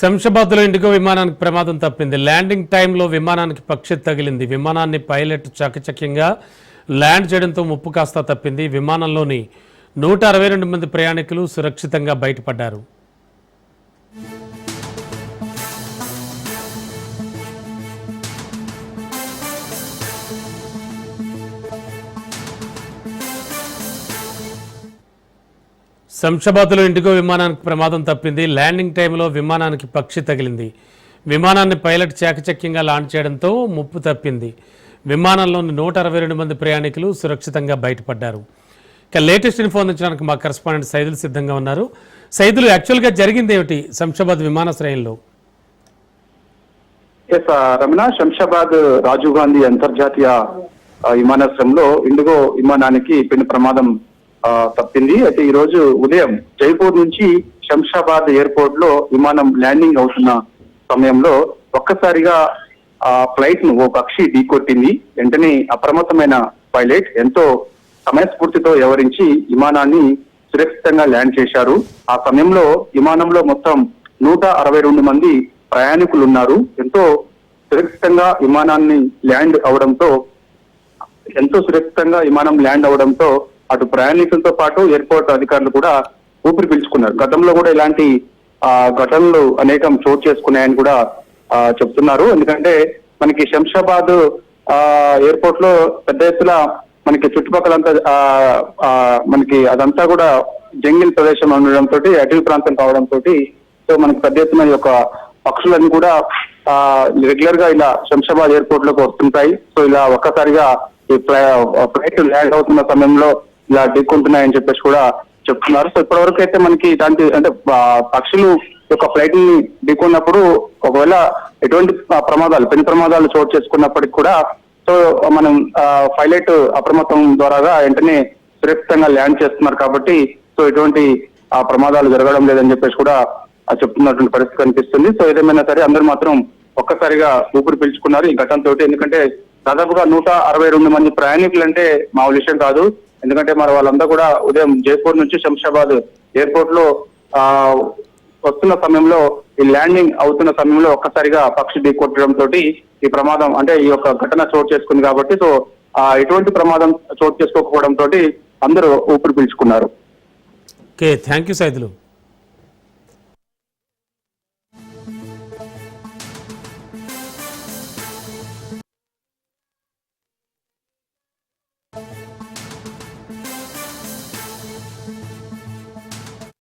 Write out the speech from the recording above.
శంషాబాద్లో IndiGo విమానానికి ప్రమాదం తప్పింది. ల్యాండింగ్ టైంలో విమానానికి పక్షి తగిలింది. విమానాన్ని పైలట్ చాకచక్యంగా ల్యాండ్ చేయడంతో ముప్పు కాస్త తప్పింది. విమానంలోని నూట అరవై రెండు మంది ప్రయాణికులు సురక్షితంగా బయటపడ్డారు. శంషాబాద్లో ఇండిగో విమానానికి ప్రమాదం తప్పింది. ల్యాండింగ్ టైంలో విమానానికి పక్షి తగిలింది. విమానాన్ని పైలట్ చాకచక్యంగా లాంచ్ చేయడంతో ముప్పు తప్పింది. విమానంలోని నూట అరవై రెండు మంది ప్రయాణికులు సురక్షితంగా బయటపడ్డారు. ఇక లేటెస్ట్ ఇన్ఫో అందించడానికి మా కరస్పాండెంట్ సైదులు సిద్ధంగా ఉన్నారు. సైదులు యాక్చువల్గా జరిగింది ఏమిటి శంషాబాద్ విమానాశ్రయంలో uh, రమణ శంషాబాద్ రాజీవ్ గాంధీ అంతర్జాతీయ విమానాశ్రయంలో ఇండిగో విమానానికి పెను ప్రమాదం తప్పింది. అయితే ఈ రోజు ఉదయం జైపూర్ నుంచి శంషాబాద్ ఎయిర్పోర్ట్లో విమానం ల్యాండింగ్ అవుతున్న సమయంలో ఒక్కసారిగా ఆ ఫ్లైట్ను ఓ పక్షి ఢీకొట్టింది. వెంటనే అప్రమత్తమైన పైలట్ ఎంతో సమయస్ఫూర్తితో వ్యవహరించి విమానాన్ని సురక్షితంగా ల్యాండ్ చేశారు. ఆ సమయంలో విమానంలో మొత్తం నూట అరవై రెండు మంది ప్రయాణికులు ఉన్నారు ఎంతో సురక్షితంగా విమానాన్ని ల్యాండ్ అవడంతో ఎంతో సురక్షితంగా విమానం ల్యాండ్ అవడంతో అటు ప్రయాణికులతో పాటు ఎయిర్పోర్ట్ అధికారులు కూడా ఊపిరి పీల్చుకున్నారు. గతంలో కూడా ఇలాంటి ఆ, ఘటనలు అనేకం చోటు చేసుకున్నాయని కూడా ఆ, చెప్తున్నారు. ఎందుకంటే మనకి శంషాబాద్ ఆ, ఎయిర్పోర్ట్లో పెద్ద ఎత్తున మనకి చుట్టుపక్కలంతా ఆ, మనకి అదంతా కూడా జంగిల్ ప్రదేశం ఉండడంతో అటవీ ప్రాంతం కావడంతో సో మనకి పెద్ద ఎత్తున యొక్క పక్షులన్నీ కూడా ఆ రెగ్యులర్గా ఇలా శంషాబాద్ ఎయిర్పోర్ట్లోకి వస్తుంటాయి. సో ఇలా ఒక్కసారిగా ఈ ఫ్లైట్ ల్యాండ్ అవుతున్న సమయంలో ఇలా ఢీకుంటున్నాయని చెప్పేసి కూడా చెప్తున్నారు. సో ఇప్పటివరకు అయితే మనకి ఇలాంటి అంటే పక్షులు యొక్క ఫ్లైట్ని ఢీకొన్నప్పుడు ఒకవేళ ఎటువంటి ప్రమాదాలు పెను ప్రమాదాలు చోటు చేసుకున్నప్పటికి కూడా సో మనం పైలట్ అప్రమత్తం ద్వారాగా వెంటనే సురక్షితంగా ల్యాండ్ చేస్తున్నారు కాబట్టి సో ఎటువంటి ఆ ప్రమాదాలు జరగడం లేదని చెప్పేసి కూడా చెప్తున్నటువంటి పరిస్థితి కనిపిస్తుంది. సో ఏదేమైనా సరే అందరూ మాత్రం ఒక్కసారిగా ఊపిరి పీల్చుకున్నారు ఈ ఘటనతోటి. ఎందుకంటే దాదాపుగా నూట అరవై రెండు మంది ప్రయాణికులు అంటే మామూలు విషయం కాదు. ఎందుకంటే మరి వాళ్ళంతా కూడా ఉదయం జైపూర్ నుంచి శంషాబాద్ ఎయిర్పోర్ట్లో ఆ వస్తున్న సమయంలో ఈ ల్యాండింగ్ అవుతున్న సమయంలో ఒక్కసారిగా పక్షి ఢీకొట్టడం తోటి ఈ ప్రమాదం అంటే ఈ యొక్క ఘటన చోటు చేసుకుంది కాబట్టి సో ఆ ఎటువంటి ప్రమాదం చోటు చేసుకోకపోవడం తోటి అందరూ ఊపిరి పీల్చుకున్నారు. Okay thank you Saidulu.